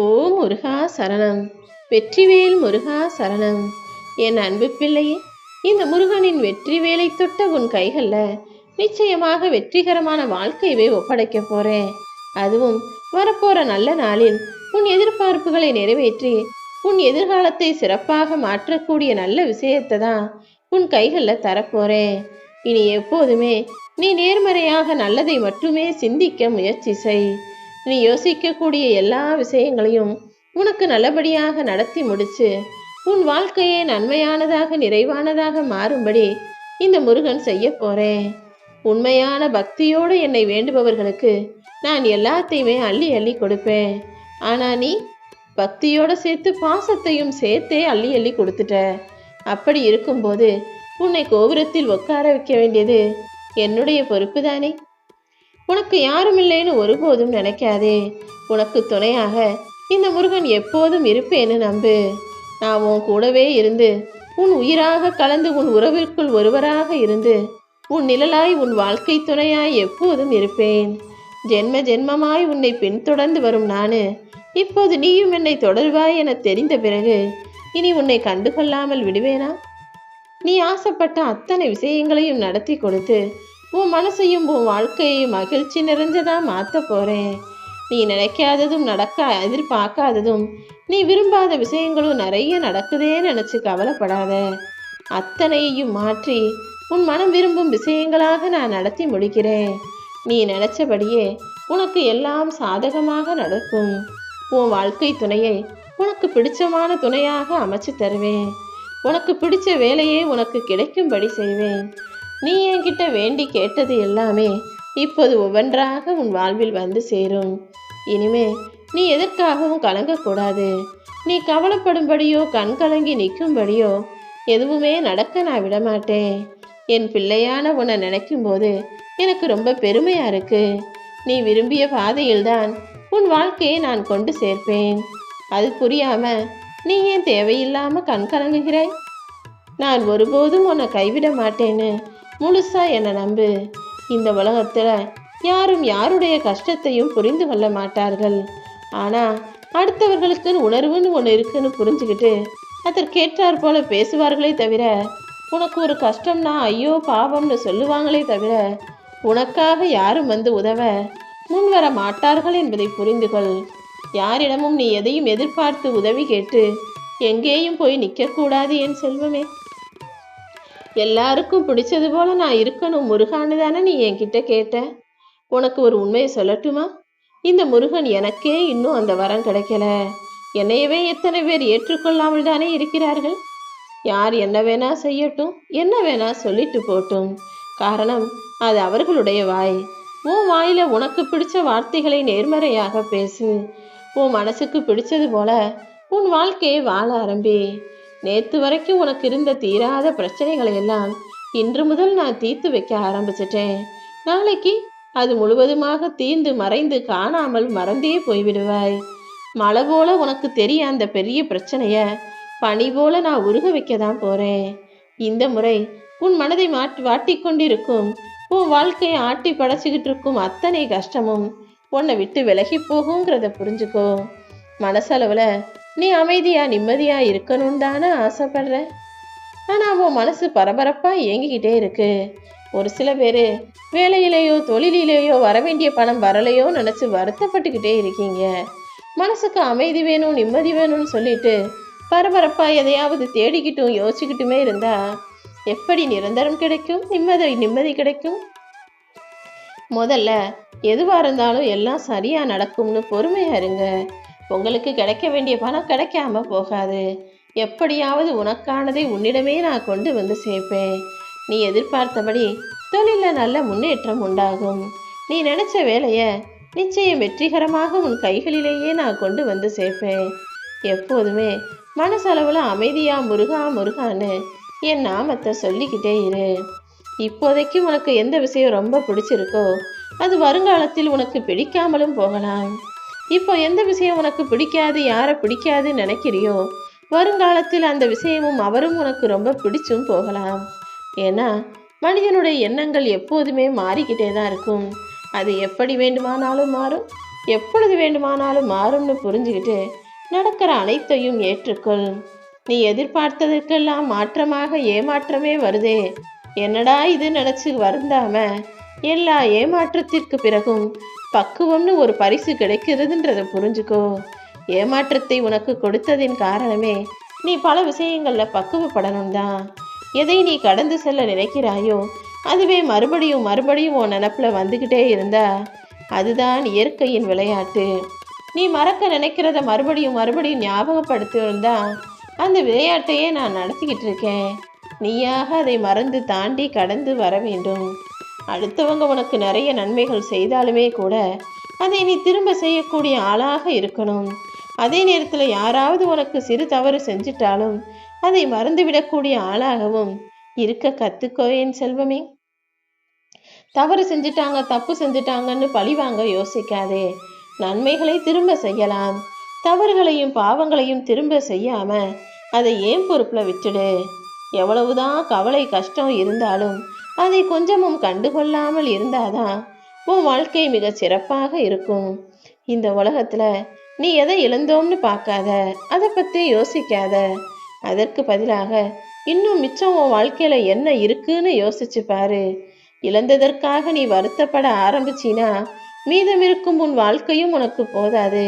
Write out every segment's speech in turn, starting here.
ஓ முருகா சரணம். வெற்றிவேல் முருகா சரணம். என் அன்பு பிள்ளையே இந்த முருகனின் வெற்றி வேலை தொட்ட உன் கைகளில் நிச்சயமாக வெற்றிகரமான வாழ்க்கையவே ஒப்படைக்க போறேன். அதுவும் வரப்போற நல்ல நாளில் உன் எதிர்பார்ப்புகளை நிறைவேற்றி உன் எதிர்காலத்தை சிறப்பாக மாற்றக்கூடிய நல்ல விஷயத்தை தான் உன் கைகளில் தரப்போறேன். இனி எப்போதுமே நீ நேர்மறையாக நல்லதை மட்டுமே சிந்திக்க முயற்சி செய். நீ யோசிக்கக்கூடிய எல்லா விஷயங்களையும் உனக்கு நல்லபடியாக நடத்தி முடிச்சு உன் வாழ்க்கையே நன்மையானதாக நிறைவானதாக மாறும்படி இந்த முருகன் செய்ய போறேன். உண்மையான பக்தியோடு என்னை வேண்டுபவர்களுக்கு நான் எல்லாத்தையுமே அள்ளி அள்ளி கொடுப்பேன். ஆனா நீ பக்தியோட சேர்த்து பாசத்தையும் சேர்த்தே அள்ளி அள்ளி கொடுத்துட்ட. அப்படி இருக்கும்போது உன்னை கோபுரத்தில் உட்கார வைக்க வேண்டியது என்னுடைய பொறுப்பு தானே உனக்கு யாரும் இல்லைன்னு ஒருபோதும் நினைக்காதே. உனக்கு துணையாக இந்த முருகன் எப்போதும் இருப்பேன்னு நம்பு. நான் உன் கூடவே இருந்து உன் உயிராக கலந்து உன் உறவிற்குள் ஒருவராக இருந்து உன் நிழலாய் உன் வாழ்க்கை துணையாய் எப்போதும் இருப்பேன். ஜென்ம ஜென்மமாய் உன்னை பின்தொடர்ந்து வரும் நானு இப்போது நீயும் என்னை தொடர்வாய் என தெரிந்த பிறகு இனி உன்னை கண்டுகொள்ளாமல் விடுவேனா? நீ ஆசைப்பட்ட அத்தனை விஷயங்களையும் நடத்தி கொடுத்து உன் மனசையும் உன் வாழ்க்கையையும் மகிழ்ச்சி நிறைஞ்சதாக மாற்ற போகிறேன் நீ நினைக்காததும் நடக்க எதிர்பார்க்காததும் நீ விரும்பாத விஷயங்களும் நிறைய நடக்குதே நினச்சி கவலைப்படாத. அத்தனையையும் மாற்றி உன் மனம் விரும்பும் விஷயங்களாக நான் நடத்தி முடிக்கிறேன். நீ நினைச்சபடியே உனக்கு எல்லாம் சாதகமாக நடக்கும். உன் வாழ்க்கை துணையை உனக்கு பிடிச்சமான துணையாக அமைச்சு தருவேன். உனக்கு பிடிச்ச வேலையே உனக்கு கிடைக்கும்படி செய்வேன். நீ என்கிட்ட வேண்டி கேட்டது எல்லாமே இப்போது ஒவ்வொன்றாக உன் வாழ்வில் வந்து சேரும். இனிமே நீ எதற்காகவும் கலங்கக்கூடாது. நீ கவலைப்படும்படியோ கண் கலங்கி நிற்கும்படியோ எதுவுமே நடக்க நான் விடமாட்டேன். என் பிள்ளையான உன்னை நினைக்கும் போது எனக்கு ரொம்ப பெருமையா இருக்கு. நீ விரும்பிய பாதையில்தான் உன் வாழ்க்கையை நான் கொண்டு சேர்ப்பேன். அது புரியாம நீ ஏன் தேவையில்லாம கண் கலங்குகிறாய்? நான் ஒருபோதும் உன்னை கைவிட மாட்டேன்னு முழுசா என்னை நம்பு. இந்த உலகத்துல யாரும் யாருடைய கஷ்டத்தையும் புரிந்து கொள்ள மாட்டார்கள். ஆனா அடுத்தவர்களுக்குன்னு உணர்வுன்னு ஒன்று இருக்குன்னு புரிஞ்சுக்கிட்டு அதற்கேற்றாற் போல பேசுவார்களே தவிர உனக்கு ஒரு கஷ்டம்னா ஐயோ பாவம்னு சொல்லுவாங்களே தவிர உனக்காக யாரும் வந்து உதவ முன்வர மாட்டார்கள் என்பதை புரிந்து கொள். யாரிடமும் நீ எதையும் எதிர்பார்த்து உதவி கேட்டு எங்கேயும் போய் நிற்கக்கூடாது என் செல்வமே. எல்லாருக்கும் பிடிச்சது போல நான் இருக்கணும். முருகான்னு தானே நீ என்கிட்ட கேட்ட? உனக்கு ஒரு உண்மையை சொல்லட்டுமா? இந்த முருகன் எனக்கே இன்னும் அந்த வரம் கிடைக்கல. என்னையவே எத்தனை பேர் ஏற்றுக்கொள்ளாமல் தானே இருக்கிறார்கள்? யார் என்ன வேணா செய்யட்டும் என்ன வேணா சொல்லிட்டு போட்டும். காரணம் அது அவர்களுடைய வாய். உன் வாயில உனக்கு பிடிச்ச வார்த்தைகளை நேர்மறையாக பேசு. உன் மனசுக்கு பிடிச்சது போல உன் வாழ்க்கையை வாழ ஆரம்பி. நேத்து வரைக்கும் உனக்கு இருந்த தீராத பிரச்சனைகளை எல்லாம் இன்று முதல் நான் தீர்த்து வைக்க ஆரம்பிச்சிட்டேன். நாளைக்கு அது முழுவதுமாக தீர்ந்து மறைந்து காணாமல் மறந்தே போய்விடுவாய். மழை போல உனக்கு தெரிய அந்த பெரிய பிரச்சனைய பனி போல நான் உருக வைக்க தான் போறேன். இந்த முறை உன் மனதை மாட்டி வாட்டிக்கொண்டிருக்கும் உன் வாழ்க்கையை ஆட்டி படைச்சிக்கிட்டு இருக்கும் அத்தனை கஷ்டமும் உன்னை விட்டு விலகி போகுங்கிறத புரிஞ்சுக்கோ. மனசளவில் நீ அமைதியா நிம்மதியா இருக்கணும்னு தானே ஆசைப்படுற? ஆனா உன் மனசு பரபரப்பா இயங்கிக்கிட்டே இருக்கு. ஒரு சில பேர் வேலையிலேயோ தொழிலிலேயோ வர வேண்டிய பணம் வரலையோ நினச்சி வருத்தப்பட்டுக்கிட்டே இருக்கீங்க. மனசுக்கு அமைதி வேணும் நிம்மதி வேணும்னு சொல்லிட்டு பரபரப்பா எதையாவது தேடிக்கிட்டும் யோசிச்சுக்கிட்டுமே இருந்தா எப்படி நிரந்தரம் கிடைக்கும்? நிம்மதி நிம்மதி கிடைக்கும்? முதல்ல எதுவாக இருந்தாலும் எல்லாம் சரியாக நடக்கும்னு பொறுமையாக இருங்க. உங்களுக்கு கிடைக்க வேண்டிய பணம் கிடைக்காம போகாது. எப்படியாவது உனக்கானதை உன்னிடமே நான் கொண்டு வந்து சேர்ப்பேன். நீ எதிர்பார்த்தபடி தொழிலில் நல்ல முன்னேற்றம் உண்டாகும். நீ நினைச்ச வேலையை நிச்சயம் வெற்றிகரமாக உன் கைகளிலேயே நான் கொண்டு வந்து சேர்ப்பேன். எப்போதுமே மனசளவில் அமைதியா முருகா முருகான்னு என் நாமத்தை சொல்லிக்கிட்டே இரு. இப்போதைக்கு உனக்கு எந்த விஷயம் ரொம்ப பிடிச்சிருக்கோ அது வருங்காலத்தில் உனக்கு பிடிக்காமலும் போகலாம். இப்போ எந்த விஷயம் உனக்கு பிடிக்காது? யாரை பிடிக்காது நினைக்கிறியோ? வருங்காலத்தில் அந்த விஷயமும் அவரும் உனக்கு ரொம்ப பிடிச்சும் போகலாம். ஏன்னா மனிதனுடைய எண்ணங்கள் எப்போதுமே மாறிக்கிட்டே தான் இருக்கும். அது எப்படி வேண்டுமானாலும் மாறும். எப்பொழுது வேண்டுமானாலும் மாறும்னு புரிஞ்சுக்கிட்டு நடக்கிற அனைத்தையும் ஏற்றுக்கொள். நீ எதிர்பார்த்ததற்கெல்லாம் மாற்றமாக ஏமாற்றமே வருதே. என்னடா இது நினச்சி வருந்தாம எல்லா ஏமாற்றத்திற்கு பிறகும் பக்குவம்னு ஒரு பரிசு கிடைக்கிறதுன்றதை புரிஞ்சுக்கோ. ஏமாற்றத்தை உனக்கு கொடுத்ததின் காரணமே நீ பல விஷயங்களில் பக்குவப்படணும் தான் எதை நீ கடந்து செல்ல நினைக்கிறாயோ அதுவே மறுபடியும் மறுபடியும் உன் நினப்பில் வந்துக்கிட்டே இருந்தா அதுதான் இயற்கையின் விளையாட்டு. நீ மறக்க நினைக்கிறத மறுபடியும் மறுபடியும் ஞாபகப்படுத்தியிருந்தா அந்த விளையாட்டையே நான் நடத்திக்கிட்டு இருக்கேன் நீயாக அதை மறந்து தாண்டி கடந்து வர வேண்டும். அடுத்தவங்க உனக்கு நிறைய நன்மைகள் செய்தாலுமே கூட அதை நீ திரும்ப செய்யக்கூடிய ஆளாக இருக்கணும். அதே நேரத்தில் யாராவது உனக்கு சிறு தவறு செஞ்சிட்டாலும் அதை மறந்துவிடக்கூடிய ஆளாகவும் இருக்க கத்துக்கோ என் செல்வமே. தவறு செஞ்சிட்டாங்க தப்பு செஞ்சிட்டாங்கன்னு பழிவாங்க யோசிக்காதே. நன்மைகளை திரும்ப செய்யலாம். தவறுகளையும் பாவங்களையும் திரும்ப செய்யாம அதை ஏன் பொறுப்புல விட்டுடு? எவ்வளவுதான் கவலை கஷ்டம் இருந்தாலும் அதை கொஞ்சமும் கண்டுகொள்ளாமல் இருந்தாதான் உன் வாழ்க்கை மிக சிறப்பாக இருக்கும். இந்த உலகத்துல நீ எதை இழந்தோம்னு பார்க்காத அதை பற்றி யோசிக்காத. அதற்கு பதிலாக இன்னும் மிச்சம் உன் வாழ்க்கையில என்ன இருக்குன்னு யோசிச்சு பாரு. இழந்ததற்காக நீ வருத்தப்பட ஆரம்பிச்சினா மீதம் இருக்கும் உன் வாழ்க்கையும் உனக்கு போதாது.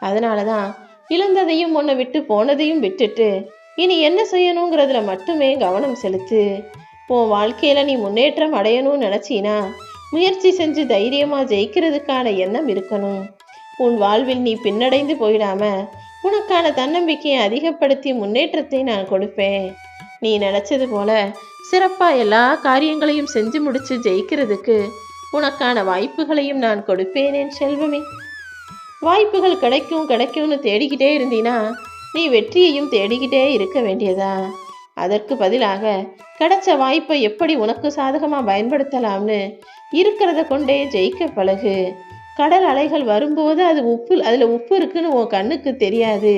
அதனாலதான் இழந்ததையும் உன்னை விட்டு போனதையும் விட்டுட்டு இனி என்ன செய்யணுங்கிறதுல மட்டுமே கவனம் செலுத்து. உன் வாழ்க்கையில் நீ முன்னேற்றம் அடையணும்னு நினச்சினா முயற்சி செஞ்சு தைரியமாக ஜெயிக்கிறதுக்கான எண்ணம் இருக்கணும். உன் வாழ்வில் நீ பின்னடைந்து போயிடாம உனக்கான தன்னம்பிக்கையை அதிகப்படுத்தி முன்னேற்றத்தை நான் கொடுப்பேன். நீ நினச்சது போல சிறப்பாக எல்லா காரியங்களையும் செஞ்சு முடித்து ஜெயிக்கிறதுக்கு உனக்கான வாய்ப்புகளையும் நான் கொடுப்பேனேன் செல்வமே. வாய்ப்புகள் கிடைக்கும் கிடைக்கும்னு தேடிக்கிட்டே இருந்தீனா நீ வெற்றியையும் தேடிக்கிட்டே இருக்க வேண்டியதா? அதற்கு பதிலாக கிடைச்ச வாய்ப்பை எப்படி உனக்கு சாதகமாக பயன்படுத்தலாம்னு இருக்கிறத கொண்டே ஜெயிக்க பழகு. கடல் அலைகள் வரும்போது அது உப்பு அதில் உப்பு இருக்குன்னு உன் கண்ணுக்கு தெரியாது.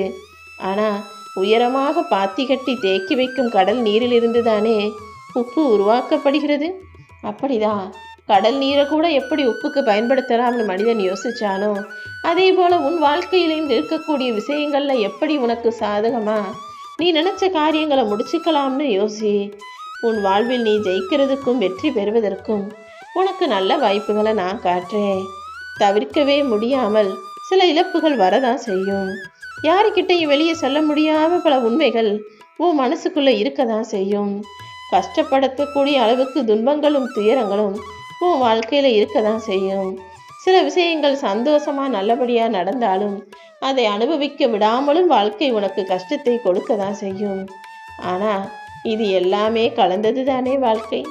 ஆனால் உயரமாக பாத்தி கட்டி தேக்கி வைக்கும் கடல் நீரிலிருந்து தானே உப்பு உருவாக்கப்படுகிறது? அப்படிதான் கடல் நீரை கூட எப்படி உப்புக்கு பயன்படுத்தலாம்னு மனிதன் யோசிச்சானோ அதே போல உன் வாழ்க்கையிலேருந்து இருக்கக்கூடிய விஷயங்கள்ல எப்படி உனக்கு சாதகமா நீ நினைச்ச காரியங்களை முடிச்சுக்கலாம்னு யோசி. உன் வாழ்வில் நீ ஜெயிக்கிறதுக்கும் வெற்றி பெறுவதற்கும் உனக்கு நல்ல வாய்ப்புகளை நான் காட்டுறேன். தவிர்க்கவே முடியாமல் சில இழப்புகள் வரதான் செய்யும். யாருக்கிட்டையும் வெளியே சொல்ல முடியாத பல உண்மைகள் உன் மனசுக்குள்ள இருக்கதான் செய்யும். கஷ்டப்படுத்தக்கூடிய அளவுக்கு துன்பங்களும் துயரங்களும் உன் வாழ்க்கையில இருக்கதான் செய்யும். சில விஷயங்கள் சந்தோஷமா நல்லபடியா நடந்தாலும் அதை அனுபவிக்க விடாமலும் வாழ்க்கை உனக்கு கஷ்டத்தை கொடுக்க தான் செய்யும். ஆனா இது எல்லாமே கலந்தது தானே வாழ்க்கை?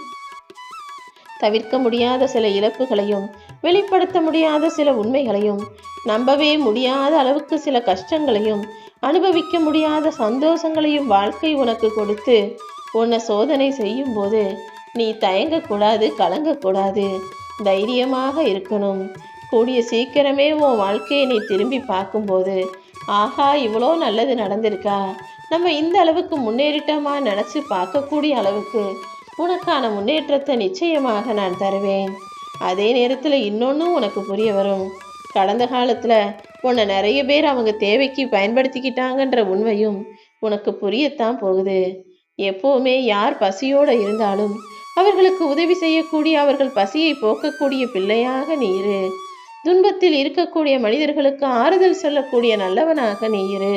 தவிர்க்க முடியாத சில இழப்புகளையும் வெளிப்படுத்த முடியாத சில உண்மைகளையும் நம்பவே முடியாத அளவுக்கு சில கஷ்டங்களையும் அனுபவிக்க முடியாத சந்தோஷங்களையும் வாழ்க்கை உனக்கு கொடுத்து உன்னை சோதனை செய்யும் போது நீ தயங்கக்கூடாது கலங்கக்கூடாது. தைரியமாக இருக்கணும். கூடிய சீக்கிரமே உன் வாழ்க்கையை நீ திரும்பி பார்க்கும்போது ஆஹா இவ்வளோ நல்லது நடந்திருக்கா? நம்ம இந்த அளவுக்கு முன்னேறிட்டோமா? நினச்சி பார்க்கக்கூடிய அளவுக்கு உனக்கான முன்னேற்றத்தை நிச்சயமாக நான் தருவேன். அதே நேரத்தில் இன்னொன்றும் உனக்கு புரிய வரும். கடந்த காலத்தில் உன்னை நிறைய பேர் அவங்க தேவைக்கு பயன்படுத்திக்கிட்டாங்கன்ற உண்மையும் உனக்கு புரியத்தான் போகுது. எப்போவுமே யார் பசியோடு இருந்தாலும் அவர்களுக்கு உதவி செய்யக்கூடிய அவர்கள் பசியை போக்கக்கூடிய பிள்ளையாக நீ இரு துன்பத்தில் இருக்கக்கூடிய மனிதர்களுக்கு ஆறுதல் சொல்லக்கூடிய நல்லவனாக நீரு.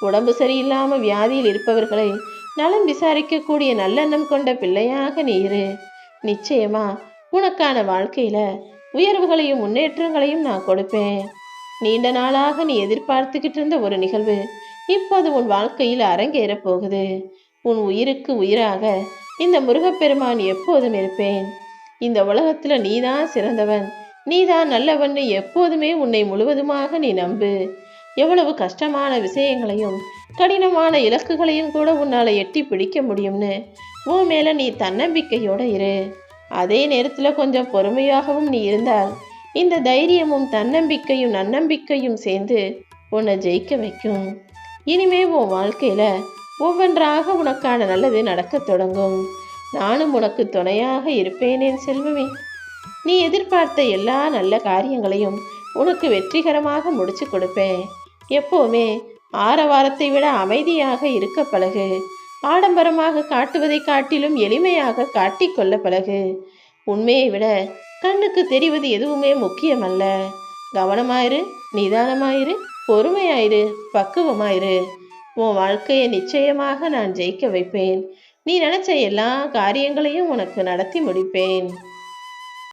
உடம்பு சரியில்லாம வியாதியில் இருப்பவர்களை நலம் விசாரிக்கக்கூடிய நல்லெண்ணம் கொண்ட பிள்ளையாக நீரு. நிச்சயமா உனக்கான வாழ்க்கையில உயர்வுகளையும் முன்னேற்றங்களையும் நான் கொடுப்பேன். நீண்ட நாளாக நீ எதிர்பார்த்துக்கிட்டு இருந்த ஒரு நிகழ்வு இப்போது உன் வாழ்க்கையில் அரங்கேறப் போகுது. உன் உயிருக்கு உயிராக இந்த முருகப்பெருமான் எப்போதும் இருப்பேன். இந்த உலகத்துல நீதான் சிறந்தவன். நீதான் நல்லவன் எப்போதுமே உன்னை முழுவதுமாக நீ நம்பு. எவ்வளவு கஷ்டமான விஷயங்களையும் கடினமான இலக்குகளையும் கூட உன்னால எட்டி பிடிக்க முடியும்னு உன் மேல நீ தன்னம்பிக்கையோட இரு. அதே நேரத்துல கொஞ்சம் பொறுமையாகவும் நீ இருந்தால் இந்த தைரியமும் தன்னம்பிக்கையும் நன்னம்பிக்கையும் சேர்ந்து உன்னை ஜெயிக்க வைக்கும். இனிமே உன் வாழ்க்கையில ஒவ்வொன்றாக உனக்கான நல்லது நடக்கத் தொடங்கும். நானும் உனக்கு துணையாக இருப்பேனேன் செல்வமே. நீ எதிர்பார்த்த எல்லா நல்ல காரியங்களையும் உனக்கு வெற்றிகரமாக முடிச்சு கொடுப்பேன். எப்போவுமே ஆரவாரத்தை விட அமைதியாக இருக்க பழகு. ஆடம்பரமாக காட்டுவதை காட்டிலும் எளிமையாக காட்டிக்கொள்ள பழகு. உண்மையை விட கண்ணுக்கு தெரிவது எதுவுமே முக்கியமல்ல. கவனமாயிரு நிதானமாயிரு பொறுமையாயிரு பக்குவமாயிரு. உன் வாழ்க்கையை நிச்சயமாக நான் ஜெயிக்க வைப்பேன். நீ நினைச்ச எல்லா காரியங்களையும் உனக்கு நடத்தி முடிப்பேன்.